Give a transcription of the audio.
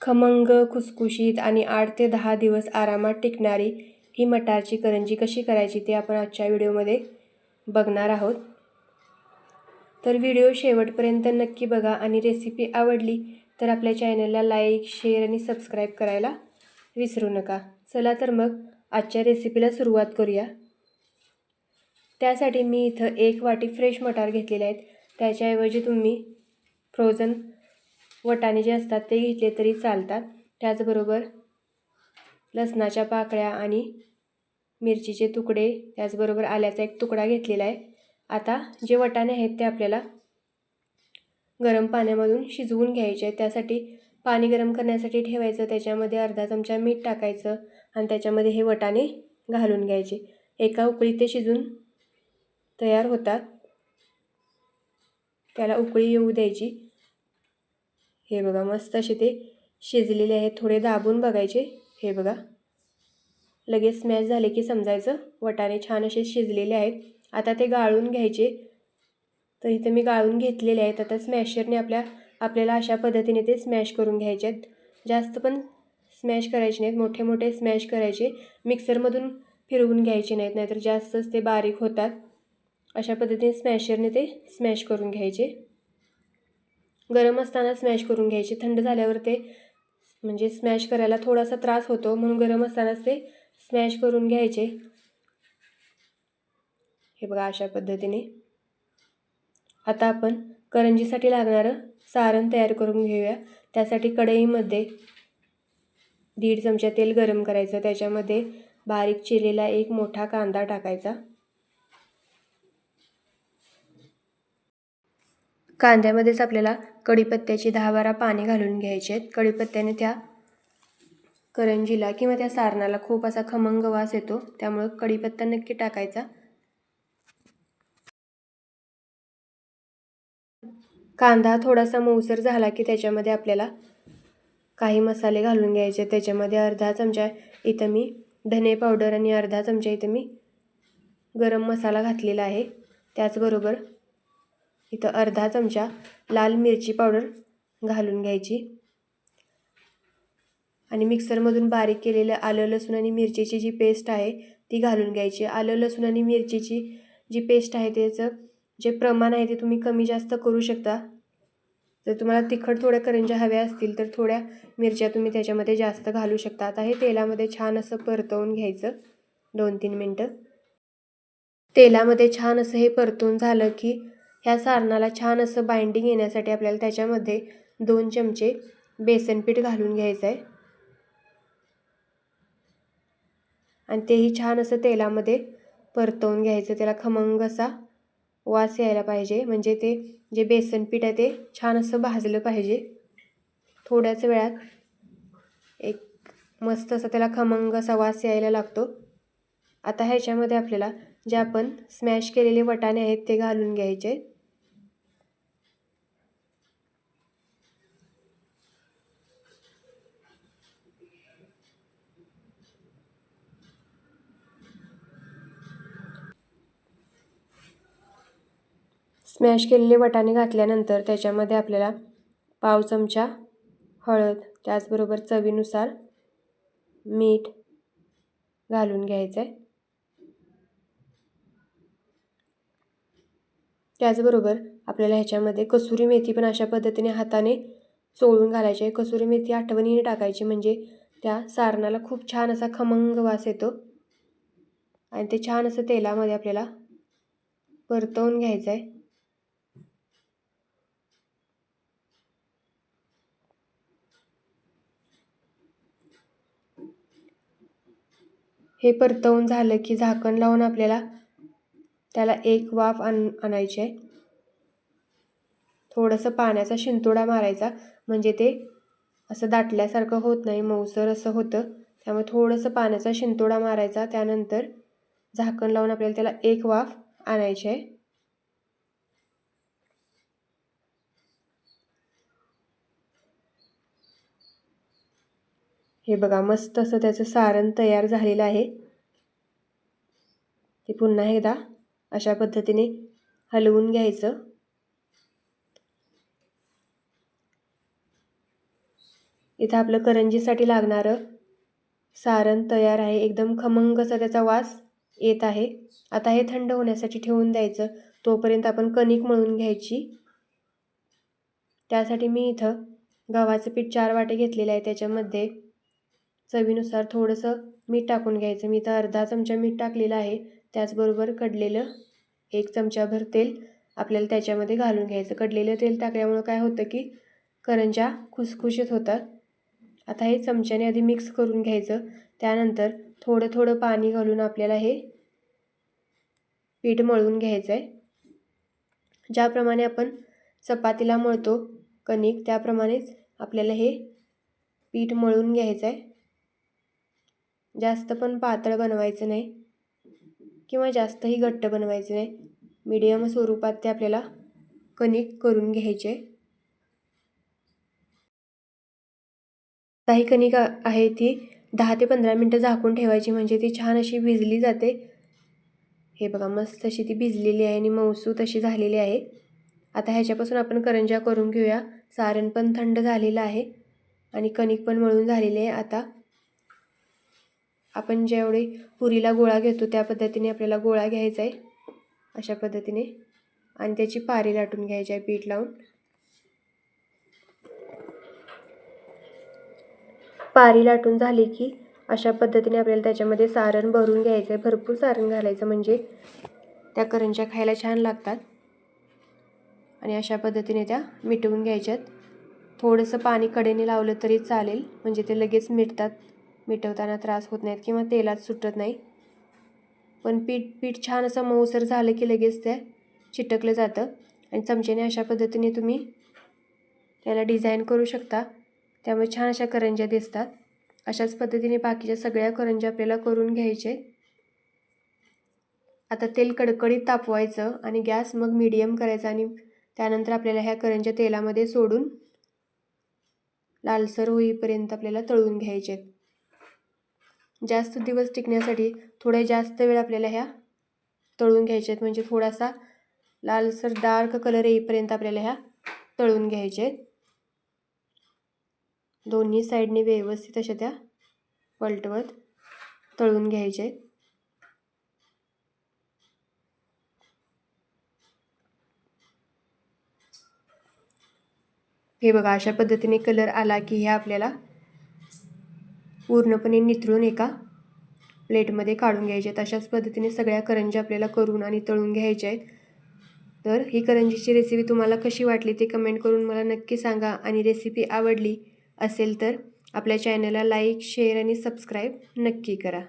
खमंग खुसखुशीत आणि आठ ते दहा दिवस आरामात टिकणारी ही मटारची करंजी कशी करायची ते आपण आजच्या व्हिडिओमध्ये बघणार आहोत. तर व्हिडिओ शेवटपर्यंत नक्की बघा आणि रेसिपी आवडली तर आपल्या चॅनलला लाईक शेअर आणि सबस्क्राईब करायला विसरू नका. चला तर मग आजच्या रेसिपीला सुरुवात करूया. त्यासाठी मी इथं एक वाटी फ्रेश मटार घेतलेले आहेत. त्याच्याऐवजी तुम्ही फ्रोझन वटाणे जे असतात ते घेतले तरी चालतात. त्याचबरोबर लसणाच्या पाकळ्या आणि मिरचीचे तुकडे त्याचबरोबर आल्याचा एक तुकडा घेतलेला आहे. आता जे वटाणे आहेत ते आपल्याला गरम पाण्यामधून शिजवून घ्यायचे आहेत. त्यासाठी पाणी गरम करण्यासाठी ठेवायचं त्याच्यामध्ये अर्धा चमचा मीठ टाकायचं आणि त्याच्यामध्ये हे वटाणे घालून घ्यायचे. एका उकळीत ते शिजून तयार होतात. त्याला उकळी येऊ द्यायची. हे बघा मस्त असे ते शिजलेले आहेत. थोडे दाबून बघायचे. हे बघा. लगेच स्मॅश झाले की समजायचं. वटाणे छान असे शिजलेले आहेत. आता ते गाळून घ्यायचे. तर इथं मी गाळून घेतलेले आहेत. आता स्मॅशरने आपल्या आपल्याला अशा पद्धतीने ते स्मॅश करून घ्यायचे आहेत. जास्त पण स्मॅश करायचे नाहीत. मोठे मोठे स्मॅश करायचे. मिक्सरमधून फिरवून घ्यायचे नाहीत. नाहीतर जास्तच ते बारीक होतात. अशा पद्धतीने स्मॅशरने ते स्मॅश करून घ्यायचे. गरम असताना स्मॅश करून घ्यायचे. थंड झाल्यावर ते म्हणजे स्मॅश करायला थोडासा त्रास होतो. म्हणून गरम असतानाच ते स्मॅश करून घ्यायचे. हे बघा अशा पद्धतीने. आता आपण करंजीसाठी लागणारं सारण तयार करून घेऊया. त्यासाठी कढईमध्ये दीड चमचा तेल गरम करायचं. त्याच्यामध्ये बारीक चिरलेला एक मोठा कांदा टाकायचा. कांद्यामध्येच आपल्याला कढीपत्त्याची दहा बारा पाने घालून घ्यायचे आहेत. कढीपत्त्याने त्या करंजीला किंवा त्या सारणाला खूप असा खमंग वास येतो. त्यामुळं कढीपत्ता नक्की टाकायचा. कांदा थोडासा मऊसर झाला की त्याच्यामध्ये आपल्याला काही मसाले घालून घ्यायचे. त्याच्यामध्ये अर्धा चमचा इथं मी धने पावडर आणि अर्धा चमचा इथं मी गरम मसाला घातलेला आहे. त्याचबरोबर इथं अर्धा चमचा लाल मिरची पावडर घालून घ्यायची. आणि मिक्सरमधून बारीक केलेलं आलं लसूण आणि मिरचीची जी पेस्ट आहे ती घालून घ्यायची. आलं लसूण आणि मिरचीची जी पेस्ट आहे त्याचं जे प्रमाण आहे ते तुम्ही कमी जास्त करू शकता. जर तुम्हाला तिखट थोड्या करंज्या हव्या असतील तर थोड्या मिरच्या तुम्ही त्याच्यामध्ये जास्त घालू शकता. आता हे तेलामध्ये छान असं परतवून घ्यायचं दोन तीन मिनटं. तेलामध्ये छान असं हे परतून झालं की ह्या सारणाला छान असं बाइंडिंग येण्यासाठी आपल्याला त्याच्यामध्ये दोन चमचे बेसनपीठ घालून घ्यायचं आहे आणि तेही छान असं तेलामध्ये परतवून घ्यायचं. त्याला खमंग असा वास यायला पाहिजे. म्हणजे ते जे बेसनपीठ आहे ते छान असं भाजलं पाहिजे. थोड्याच वेळात एक मस्त असा त्याला खमंग असा वास यायला लागतो. आता ह्याच्यामध्ये आपल्याला जे आपण स्मॅश केलेले वटाणे आहेत ते घालून घ्यायचे. स्मॅश केलेले वटाणे घातल्यानंतर त्याच्यामध्ये आपल्याला पाव चमचा हळद त्याचबरोबर चवीनुसार मीठ घालून घ्यायचं आहे त्याचबरोबर आपल्याला ह्याच्यामध्ये कसुरी मेथी पण अशा पद्धतीने हाताने चोळून घालायची आहे. कसुरी मेथी आठवणीने टाकायची म्हणजे त्या सारणाला खूप छान असा खमंग वास येतो. आणि ते छान असं तेलामध्ये आपल्याला परतवून घ्यायचं आहे. हे परतवून झालं की झाकण लावून आपल्याला त्याला एक वाफ आण आणायची आहे. थोडंसं पाण्याचा शिंतोडा मारायचा म्हणजे ते असं दाटल्यासारखं होत नाही मऊसर असं होतं. त्यामुळे थोडंसं पाण्याचा शिंतोडा मारायचा त्यानंतर झाकण लावून आपल्याला त्याला एक वाफ आणायची आहे. हे बघा मस्त असं त्याचं सारण तयार झालेलं आहे. ते पुन्हा एकदा अशा पद्धतीने हलवून घ्यायचं. इथं आपलं करंजीसाठी लागणारं सारण तयार आहे. एकदम खमंग असा त्याचा वास येत आहे. आता हे थंड होण्यासाठी ठेवून द्यायचं. तोपर्यंत आपण कणिक मळून घ्यायची. त्यासाठी मी इथं गव्हाचं पीठ चार वाटे घेतलेलं आहे. त्याच्यामध्ये चवीनुसार थोडंसं मीठ टाकून घ्यायचं. मी इथं अर्धा चमचा मीठ टाकलेलं आहे. त्याचबरोबर कडलेलं एक चमचाभर तेल आपल्याला त्याच्यामध्ये घालून घ्यायचं. कडलेलं तेल टाकल्यामुळं काय होतं की करंजा खुसखुशीत होतात. आता हे चमच्याने आधी मिक्स करून घ्यायचं. त्यानंतर थोडं थोडं पाणी घालून आपल्याला हे पीठ मळून घ्यायचं आहे ज्याप्रमाणे आपण चपातीला मळतो कणिक त्याप्रमाणेच आपल्याला हे पीठ मळून घ्यायचं आहे जास्त पण पातळ बनवायचं नाही. किंवा जास्तही घट्ट बनवायचं नाही मीडियम स्वरूपात ते आपल्याला कणिक करून घ्यायचे. काही कणिक आहे ती दहा ते पंधरा मिनटं झाकून ठेवायची म्हणजे ती छान अशी भिजली जाते. हे बघा मस्त अशी ती भिजलेली आहे आणि मौसू तशी झालेली आहे. आता ह्याच्यापासून आपण करंजा करून घेऊया. सारण पण थंड झालेलं आहे आणि कणिक पण मळून झालेले आहे आता. आपण जेवढे पुरीला गोळा घेतो त्या पद्धतीने आपल्याला गोळा घ्यायचा आहे. अशा पद्धतीने. आणि त्याची पारी लाटून घ्यायची आहे पीठ लावून. पारी लाटून झाली की अशा पद्धतीने आपल्याला त्याच्यामध्ये सारण भरून घ्यायचं आहे. भरपूर सारण घालायचं म्हणजे त्या करंज्या खायला छान लागतात. आणि अशा पद्धतीने त्या मिटवून घ्यायच्यात. थोडंसं पाणी कडेने लावलं तरी चालेल. म्हणजे ते लगेच मिटतात. मिटवताना त्रास होत नाहीत किंवा तेलात सुटत नाही. पण पीठ पीठ छान असं मऊसर झालं की लगेच ते चिटकलं जातं. आणि चमच्याने अशा पद्धतीने तुम्ही त्याला डिझाईन करू शकता. त्यामुळे छान अशा करंज्या दिसतात. अशाच पद्धतीने बाकीच्या सगळ्या करंज्या आपल्याला करून घ्यायचे. आता तेल कडकडीत तापवायचं आणि गॅस मग मीडियम करायचा आणि त्यानंतर आपल्याला ह्या करंज्या तेलामध्ये सोडून लालसर होईपर्यंत आपल्याला तळून घ्यायचे आहेत जास्त दिवस टिकण्यासाठी थोड्या जास्त वेळ आपल्याला ह्या तळून घ्यायच्या आहेत. म्हणजे थोडासा लालसर डार्क कलर येईपर्यंत आपल्याला ह्या तळून घ्यायचे आहेत. दोन्ही साईडने व्यवस्थित अशा त्या पलटवत तळून घ्यायचे आहेत. हे बघा अशा पद्धतीने कलर आला की ह्या आपल्याला पूर्णपणे निथळून एका प्लेटमध्ये काढून घ्यायचे. आहेत अशाच पद्धतीने सगळ्या करंज्या आपल्याला करून आणि तळून घ्यायच्या आहेत. तर ही करंजीची रेसिपी तुम्हाला कशी वाटली ते कमेंट करून मला नक्की सांगा. आणि रेसिपी आवडली असेल तर आपल्या चॅनलला लाईक शेअर आणि सबस्क्राईब नक्की करा.